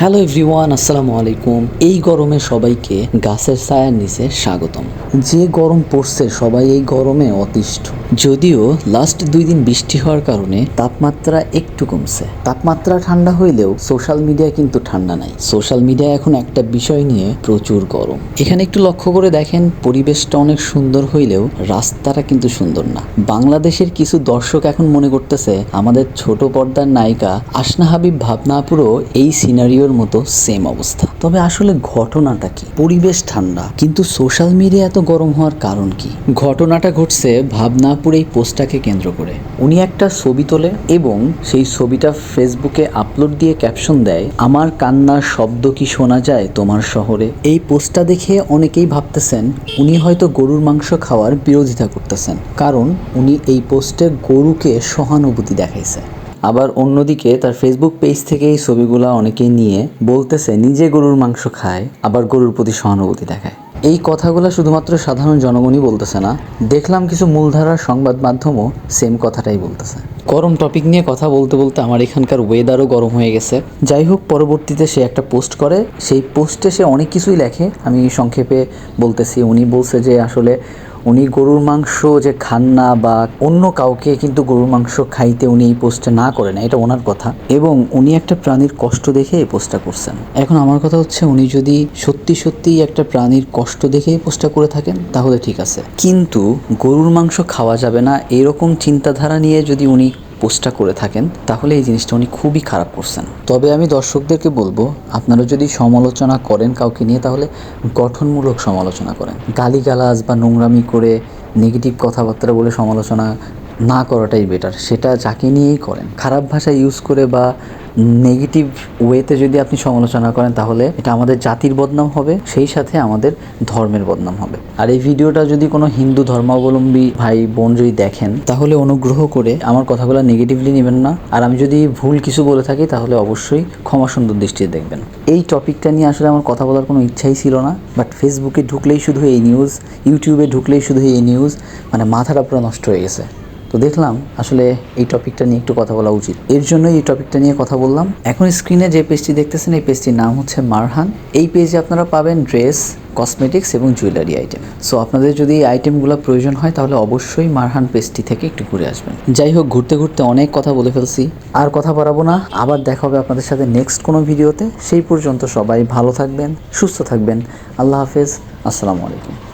Hello everyone আসসালামু আলাইকুম। এই গরমে সবাইকে গাছের ছায়ার নিচে স্বাগতম। যে গরম পড়ছে, সবাই এই গরমে অতিষ্ঠ। যদিও লাস্ট দুই দিন বৃষ্টি হওয়ার কারণে তাপমাত্রা একটু কমছে। তাপমাত্রা ঠান্ডা হইলেও সোশ্যাল মিডিয়া কিন্তু ঠান্ডা নাই। সোশ্যাল মিডিয়া এখন একটা বিষয় নিয়ে প্রচুর গরম। এখানে একটু লক্ষ্য করে দেখেন, পরিবেশটা অনেক সুন্দর হইলেও রাস্তাটা কিন্তু সুন্দর না। বাংলাদেশের কিছু দর্শক এখন মনে করতেছে, আমাদের ছোট পর্দার নায়িকা আসনা হাবিব ভাবনাপুরও এই সিনারিওর মতো সেম অবস্থা। তবে আসলে ঘটনাটা কি? পরিবেশ ঠান্ডা, কিন্তু সোশ্যাল মিডিয়া এত গরম হওয়ার কারণ কি? ঘটনাটা ঘটছে ভাবনাপুর এই পোস্টটাকে কেন্দ্র করে। উনি একটা ছবি তোলে এবং সেই ছবিটা ফেসবুকে আপলোড দিয়ে ক্যাপশন দেয়, আমার কান্নার শব্দ কি শোনা যায় তোমার শহরে? এই পোস্টটা দেখে অনেকেই ভাবতেছেন, উনি হয়তো গরুর মাংস খাওয়ার বিরোধিতা করতেছেন। কারণ উনি এই পোস্টে গরুকে সহানুভূতি দেখাইছে। আবার অন্যদিকে তার ফেসবুক পেজ থেকে এই ছবিগুলো অনেকেই নিয়ে বলতেছে, নিজে গরুর মাংস খায়, আবার গরুর প্রতি সহানুভূতি দেখায়। এই কথাগুলো শুধুমাত্র সাধারণ জনগণই বলতেছে না, দেখলাম কিছু মূলধারার সংবাদ মাধ্যমও সেম কথাটাই বলতেছে। গরম টপিক নিয়ে কথা বলতে বলতে আমার এখানকার ওয়েদারও গরম হয়ে গেছে। যাই হোক, পরবর্তীতে সে একটা পোস্ট করে। সেই পোস্টে সে অনেক কিছুই লেখে। আমি সংক্ষেপে বলতেছি, উনি বলছে যে আসলে উনি গরুর মাংস যে খান না বা অন্য কাউকে কিন্তু গরুর মাংস খাইতে উনি এই পোস্টটা না করেন, এটা ওনার কথা। এবং উনি একটা প্রাণীর কষ্ট দেখে এই পোস্টটা করছেন। এখন আমার কথা হচ্ছে, উনি যদি সত্যি সত্যি একটা প্রাণীর কষ্ট দেখে এই পোস্টটা করে থাকেন, তাহলে ঠিক আছে। কিন্তু গরুর মাংস খাওয়া যাবে না, এরকম চিন্তাধারা নিয়ে যদি উনি পোস্টটা করে থাকেন, তাহলে এই জিনিসটা উনি খুবই খারাপ করছেন। তবে আমি দর্শকদেরকে বলব, আপনারা যদি সমালোচনা করেন কাউকে নিয়ে, তাহলে গঠনমূলক সমালোচনা করেন। গালিগালাজ বা নোংরামি করে নেগেটিভ কথাবার্তা বলে সমালোচনা না করাটাই বেটার সেটা যাকে নিয়েই করেন। খারাপ ভাষা ইউজ করে বা নেগেটিভ ওয়েতে যদি আপনি সমালোচনা করেন, তাহলে এটা আমাদের জাতির বদনাম হবে, সেই সাথে আমাদের ধর্মের বদনাম হবে। আর এই ভিডিওটা যদি কোনো হিন্দু ধর্মাবলম্বী ভাই বোন যদি দেখেন, তাহলে অনুগ্রহ করে আমার কথাগুলো নেগেটিভলি নেবেন না। আর আমি যদি ভুল কিছু বলে থাকি, তাহলে অবশ্যই ক্ষমা সুন্দর দৃষ্টিতে দেখবেন। এই টপিকটা নিয়ে আসলে আমার কথা বলার কোনো ইচ্ছাই ছিল না, বাট ফেসবুকে ঢুকলেই শুধু এই নিউজ, ইউটিউবে ঢুকলেই শুধু এই নিউজ মানে মাথাটা পুরো নষ্ট হয়ে গেছে। তো দেখলাম আসলে এই টপিকটা নিয়ে একটু কথা বলা উচিত। এর জন্যই এই টপিকটা নিয়ে কথা বললাম। এখন স্ক্রিনে যে পেজটি দেখতেছেন, এই পেজটির নাম হচ্ছে মারহান। এই পেজে আপনারা পাবেন ড্রেস, কসমেটিক্স এবং জুয়েলারি আইটেম। সো আপনাদের যদি এই আইটেমগুলো প্রয়োজন হয়, তাহলে অবশ্যই মারহান পেজটি থেকে একটু ঘুরে আসবেন। যাই হোক, ঘুরতে ঘুরতে অনেক কথা বলে ফেলছি। আর কথা বাড়াবো না। আবার দেখা হবে আপনাদের সাথে নেক্সট কোনো ভিডিওতে। সেই পর্যন্ত সবাই ভালো থাকবেন, সুস্থ থাকবেন। আল্লাহ হাফেজ। আসসালামু আলাইকুম।